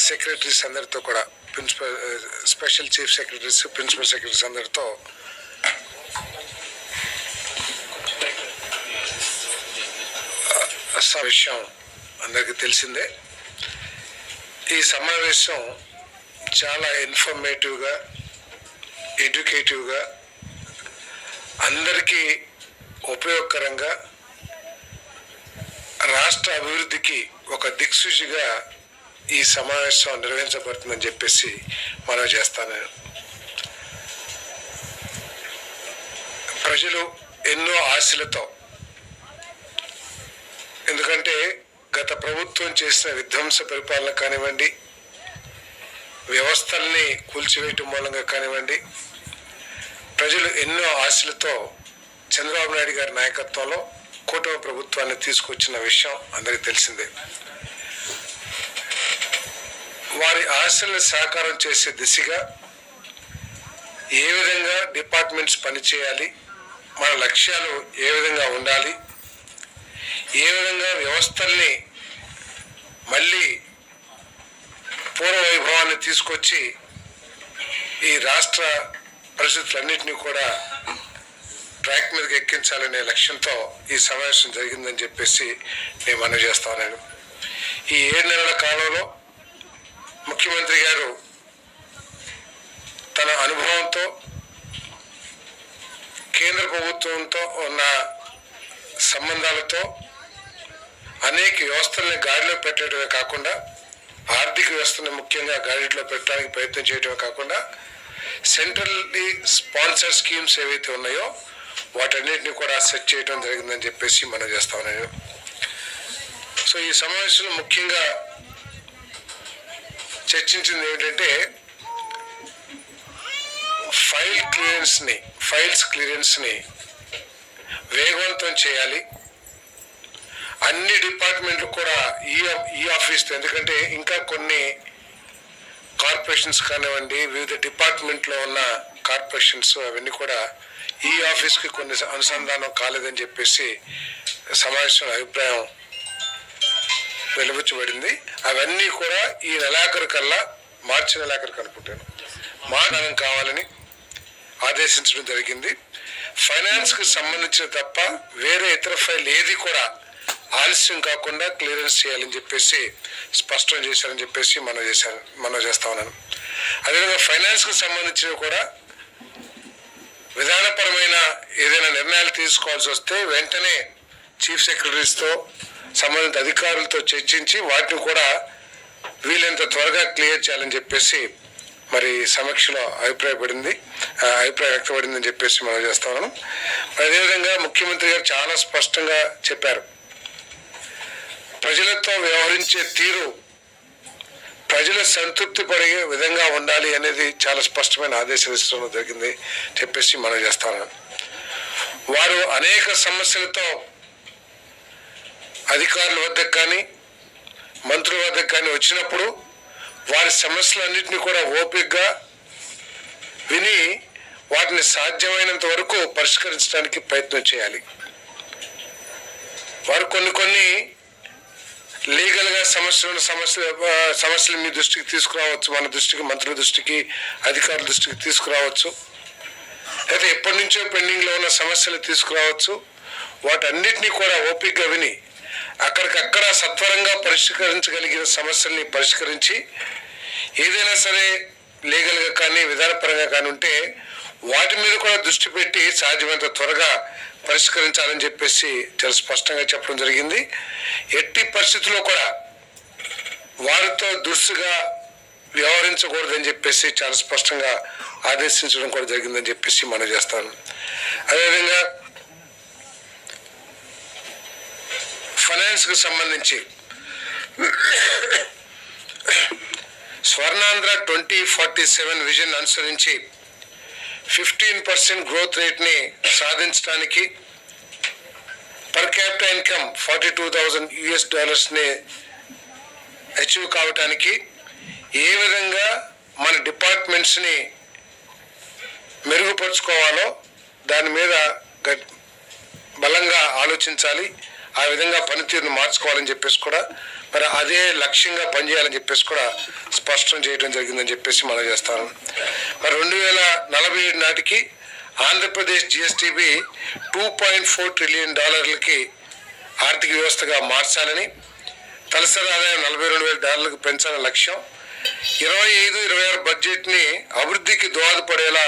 Secretaries అందరితో కూడా principal special chief secretaries principal secretaries అందరితో. Uh, విషయం అందరికీ తెలిసిందే. ఈ సమావేశం చాలా ఇన్ఫర్మేటివ్గా ఎడ్యుకేటివ్గా అందరికీ ఉపయోగకరంగా రాష్ట్ర అభివృద్ధికి ఒక దిక్సూచిగా ఈ సమావేశం నిర్వహించబడుతుందని చెప్పేసి మనం చేస్తాను. ప్రజలు ఎన్నో ఆశలతో ఎందుకంటే గత ప్రభుత్వం చేసిన విధ్వంస పరిపాలన కానివ్వండి వ్యవస్థల్ని కూల్చివేయటం మూలంగా కానివ్వండి ప్రజలు ఎన్నో ఆశలతో చంద్రబాబు నాయుడు గారి నాయకత్వంలో కూటమి ప్రభుత్వాన్ని తీసుకొచ్చిన విషయం అందరికీ తెలిసిందే. వారి ఆశలను సాకారం చేసే దిశగా ఏ విధంగా డిపార్ట్మెంట్స్ పనిచేయాలి మన లక్ష్యాలు ఏ విధంగా ఉండాలి ఏ విధంగా వ్యవస్థల్ని మళ్ళీ పూర్వ వైభవాన్ని తీసుకొచ్చి ఈ రాష్ట్ర పరిస్థితులన్నింటినీ కూడా ట్రాక్ మీదకి ఎక్కించాలనే లక్ష్యంతో ఈ సమావేశం జరిగిందని చెప్పేసి నేను మనవి చేస్తా ఉన్నాను. ఈ ఏడు నెలల కాలంలో ముఖ్యమంత్రి గారు తన అనుభవంతో కేంద్ర ప్రభుత్వంతో ఉన్న సంబంధాలతో అనేక వ్యవస్థల్ని గాడిలో పెట్టడమే కాకుండా ఆర్థిక వ్యవస్థను ముఖ్యంగా గాడిలో పెట్టడానికి ప్రయత్నం చేయడమే కాకుండా సెంట్రల్లీ స్పాన్సర్ స్కీమ్స్ ఏవైతే ఉన్నాయో వాటన్నిటిని కూడా సెట్ చేయడం జరిగిందని చెప్పేసి మనం చేస్తాం నేను సో ఈ సమావేశంలో ముఖ్యంగా చర్చించింది ఏంటంటే ఫైల్ క్లియరెన్స్ని ఫైల్స్ క్లియరెన్స్ని వేగవంతం చేయాలి. అన్ని డిపార్ట్మెంట్లు కూడా ఈ ఈ ఆఫీస్తో ఎందుకంటే ఇంకా కొన్ని కార్పొరేషన్స్ కానివ్వండి వివిధ డిపార్ట్మెంట్లో ఉన్న కార్పొరేషన్స్ అవన్నీ కూడా ఈ ఆఫీస్కి కొన్ని అనుసంధానం కాలేదని చెప్పేసి సమావేశంలో అభిప్రాయం వెలువచ్చబడింది అవన్నీ కూడా ఈ నెలాఖరు కల్లా మార్చి నెలాఖరు అనుకుంటాను మాననం కావాలని ఆదేశించడం జరిగింది. ఫైనాన్స్కి సంబంధించిన తప్ప వేరే ఇతర ఫైల్ ఏది కూడా ఆలస్యం కాకుండా క్లియరెన్స్ చేయాలని చెప్పేసి స్పష్టం చేశారని చెప్పేసి మనం చేశాను మనం చేస్తా ఉన్నాను. అదేవిధంగా ఫైనాన్స్కి సంబంధించినవి కూడా విధానపరమైన ఏదైనా నిర్ణయాలు తీసుకోవాల్సి వస్తే వెంటనే చీఫ్ సెక్రటరీస్తో సంబంధిత అధికారులతో చర్చించి వాటిని కూడా వీలైనంత త్వరగా క్లియర్ చేయాలని చెప్పేసి మరి సమీక్షలో అభిప్రాయపడింది ఆ, అభిప్రాయం వ్యక్తపడిందని చెప్పేసి మనం చేస్తా ఉన్నాం. అదేవిధంగా ముఖ్యమంత్రి గారు చాలా స్పష్టంగా చెప్పారు. ప్రజలతో వ్యవహరించే తీరు ప్రజల సంతృప్తి పడే విధంగా ఉండాలి అనేది చాలా స్పష్టమైన ఆదేశాలు ఇష్టం జరిగింది చెప్పేసి మనం చేస్తాను వారు అనేక సమస్యలతో అధికారుల వద్దకు కానీ మంత్రుల వద్దకు కానీ వచ్చినప్పుడు వారి సమస్యలన్నింటినీ కూడా ఓపికగా విని వాటిని సాధ్యమైనంత వరకు పరిష్కరించడానికి ప్రయత్నం చేయాలి. వారు కొన్ని కొన్ని లీగల్గా సమస్యలు సమస్య సమస్యలు మీ దృష్టికి తీసుకురావచ్చు మన దృష్టికి మంత్రుల దృష్టికి అధికారుల దృష్టికి తీసుకురావచ్చు. అయితే ఎప్పటి నుంచో పెండింగ్లో ఉన్న సమస్యలు తీసుకురావచ్చు. వాటన్నిటినీ కూడా ఓపికగా విని అక్కడికక్కడ సత్వరంగా పరిష్కరించగలిగిన సమస్యల్ని పరిష్కరించి ఏదైనా సరే లీగల్గా కానీ విధానపరంగా కానీ ఉంటే వాటి మీద కూడా దృష్టి పెట్టి సాధ్యమైనంత త్వరగా పరిష్కరించాలని చెప్పేసి చాలా స్పష్టంగా చెప్పడం జరిగింది. ఎట్టి పరిస్థితుల్లో కూడా వారితో దురుసుగా వ్యవహరించకూడదని చెప్పేసి చాలా స్పష్టంగా ఆదేశించడం కూడా జరిగిందని చెప్పేసి మనం చేస్తాను. అదేవిధంగా ఫైనాన్స్కి సంబంధించి Swarnandhra twenty forty seven vision అనుసరించి ఫిఫ్టీన్ పర్సెంట్ గ్రోత్ రేట్ని సాధించడానికి per capital income forty two thousand US డాలర్స్ని achieve కావటానికి ఏ విధంగా మన డిపార్ట్మెంట్స్ని మెరుగుపరుచుకోవాలో దాని మీద బలంగా ఆలోచించాలి. ఆ విధంగా పనితీరును మార్చుకోవాలని చెప్పేసి కూడా మరి అదే లక్ష్యంగా పనిచేయాలని చెప్పేసి కూడా స్పష్టం చేయడం జరిగిందని చెప్పేసి మనం చేస్తాను. మరి రెండు వేల నలభై ఏడు నాటికి Andhra Pradesh GSDP two point four trillion డాలర్లకి ఆర్థిక వ్యవస్థగా మార్చాలని తలసరి ఆదాయం నలభై రెండు వేల డాలర్లకు పెంచాలని లక్ష్యం ఇరవై ఐదు ఇరవై ఆరు బడ్జెట్ని అభివృద్ధికి దోహదపడేలా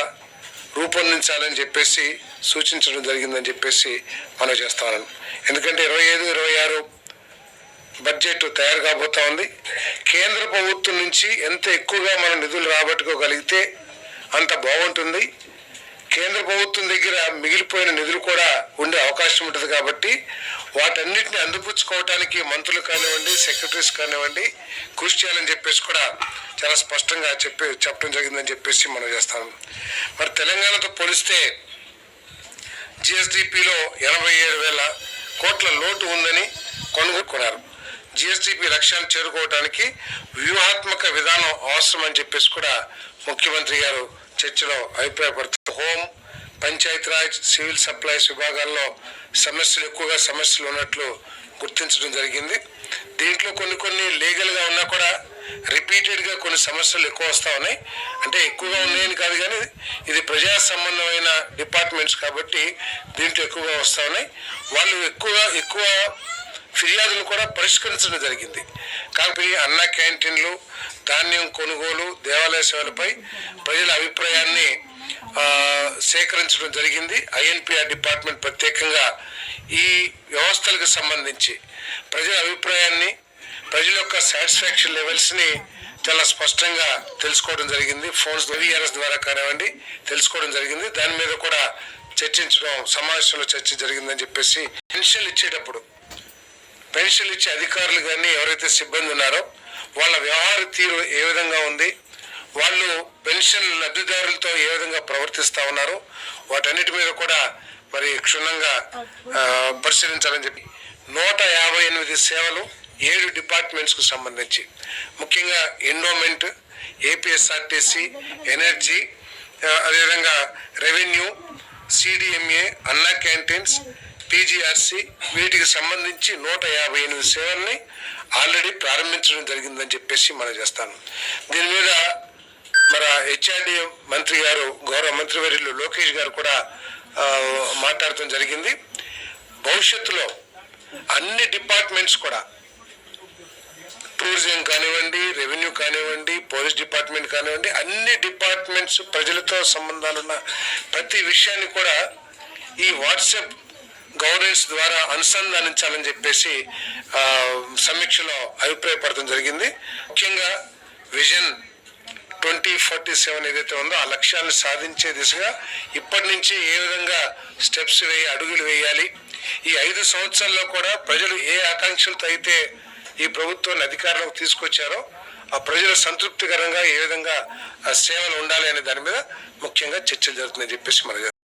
రూపొందించాలని చెప్పేసి సూచించడం జరిగిందని చెప్పేసి మనం చేస్తాను. ఎందుకంటే ఇరవై ఐదు ఇరవై ఆరు బడ్జెట్ తయారు కాబోతా ఉంది. కేంద్ర ప్రభుత్వం నుంచి ఎంత ఎక్కువగా మనం నిధులు రాబట్టుకోగలిగితే అంత బాగుంటుంది. కేంద్ర ప్రభుత్వం దగ్గర మిగిలిపోయిన నిధులు కూడా ఉండే అవకాశం ఉంటుంది కాబట్టి వాటన్నిటిని అందిపుచ్చుకోవటానికి మంత్రులు కానివ్వండి సెక్రటరీస్ కానివ్వండి కృషి చేయాలని చెప్పేసి కూడా చాలా స్పష్టంగా చెప్పి చెప్పడం జరిగిందని చెప్పేసి మనం చేస్తాం. మరి తెలంగాణతో పోలిస్తే జిఎస్డిపిలో ఎనభై ఏడు వేల కోట్ల లోటు ఉందని కొనుగోలుకున్నారు జిఎస్టిపి లక్ష్యాన్ని చేరుకోవడానికి వ్యూహాత్మక విధానం అవసరం అని చెప్పేసి కూడా ముఖ్యమంత్రి గారు చర్చలో అభిప్రాయపడుతున్నారు. హోం పంచాయతీరాజ్ సివిల్ సప్లైస్ విభాగాల్లో సమస్యలు ఎక్కువగా సమస్యలు ఉన్నట్లు గుర్తించడం జరిగింది. దీంట్లో కొన్ని కొన్ని లీగల్గా ఉన్నా కూడా రిపీటెడ్గా కొన్ని సమస్యలు ఎక్కువ వస్తూ ఉన్నాయి. అంటే ఎక్కువగా ఉన్నాయని కాదు కానీ ఇది ప్రజా సంబంధమైన డిపార్ట్మెంట్స్ కాబట్టి దీంట్లో ఎక్కువగా వస్తూ ఉన్నాయి. వాళ్ళు ఎక్కువగా ఎక్కువ ఫిర్యాదులు కూడా పరిష్కరించడం జరిగింది. కాబట్టి అన్న క్యాంటీన్లు ధాన్యం కొనుగోలు దేవాలయ సేవలపై ప్రజల అభిప్రాయాన్ని సేకరించడం జరిగింది. ఐఎన్పిఆర్ డిపార్ట్మెంట్ ప్రత్యేకంగా ఈ వ్యవస్థలకు సంబంధించి ప్రజల అభిప్రాయాన్ని ప్రజల యొక్క సాటిస్ఫాక్షన్ లెవెల్స్ని చాలా స్పష్టంగా తెలుసుకోవడం జరిగింది. ఫోన్స్ విఆర్ఎస్ ద్వారా కానివ్వండి తెలుసుకోవడం జరిగింది. దాని మీద కూడా చర్చించడం సమావేశంలో చర్చ జరిగిందని చెప్పేసి పెన్షన్లు ఇచ్చేటప్పుడు పెన్షన్లు ఇచ్చే అధికారులు కానీ ఎవరైతే సిబ్బంది ఉన్నారో వాళ్ళ వ్యవహార తీరు ఏ విధంగా ఉంది వాళ్ళు పెన్షన్ లబ్ధిదారులతో ఏ విధంగా ప్రవర్తిస్తూ ఉన్నారు వాటన్నిటి మీద కూడా మరి క్షుణ్ణంగా పరిశీలించాలని చెప్పి నూట యాభై ఎనిమిది సేవలు ఏడు డిపార్ట్మెంట్స్కు సంబంధించి. ముఖ్యంగా ఎండోమెంట్ ఏపీఎస్ఆర్టీసీ ఎనర్జీ అదేవిధంగా revenue CDMA Anna canteens PGRC వీటికి సంబంధించి నూట యాభై ఎనిమిది సేవల్ని ఆల్రెడీ ప్రారంభించడం జరిగిందని చెప్పేసి మనం చేస్తాను. దీని మీద మన హెచ్ఆర్డీఎం మంత్రి గారు గౌరవ మంత్రివర్యులు లోకేష్ గారు కూడా మాట్లాడటం జరిగింది. భవిష్యత్తులో అన్ని డిపార్ట్మెంట్స్ కూడా టూరిజం కానివ్వండి రెవెన్యూ కానివ్వండి పోలీస్ డిపార్ట్మెంట్ కానివ్వండి అన్ని డిపార్ట్మెంట్స్ ప్రజలతో సంబంధాలున్న ప్రతి విషయాన్ని కూడా ఈ వాట్సాప్ గవర్నెన్స్ ద్వారా అనుసంధానించాలని చెప్పేసి సమీక్షలో అభిప్రాయపడటం జరిగింది. ముఖ్యంగా విజన్ ట్వంటీ ఫార్టీ సెవెన్ ఏదైతే ఉందో ఆ లక్ష్యాన్ని సాధించే దిశగా ఇప్పటి నుంచి ఏ విధంగా స్టెప్స్ వేయి అడుగులు వేయాలి ఈ ఐదు సంవత్సరాల్లో కూడా ప్రజలు ఏ ఆకాంక్షలతో అయితే ఈ ప్రభుత్వాన్ని అధికారంలోకి తీసుకొచ్చారో ఆ ప్రజల సంతృప్తికరంగా ఏ విధంగా ఆ సేవలు ఉండాలి అనే దాని మీద ముఖ్యంగా చర్చలు జరుగుతుందని చెప్పేసి మనం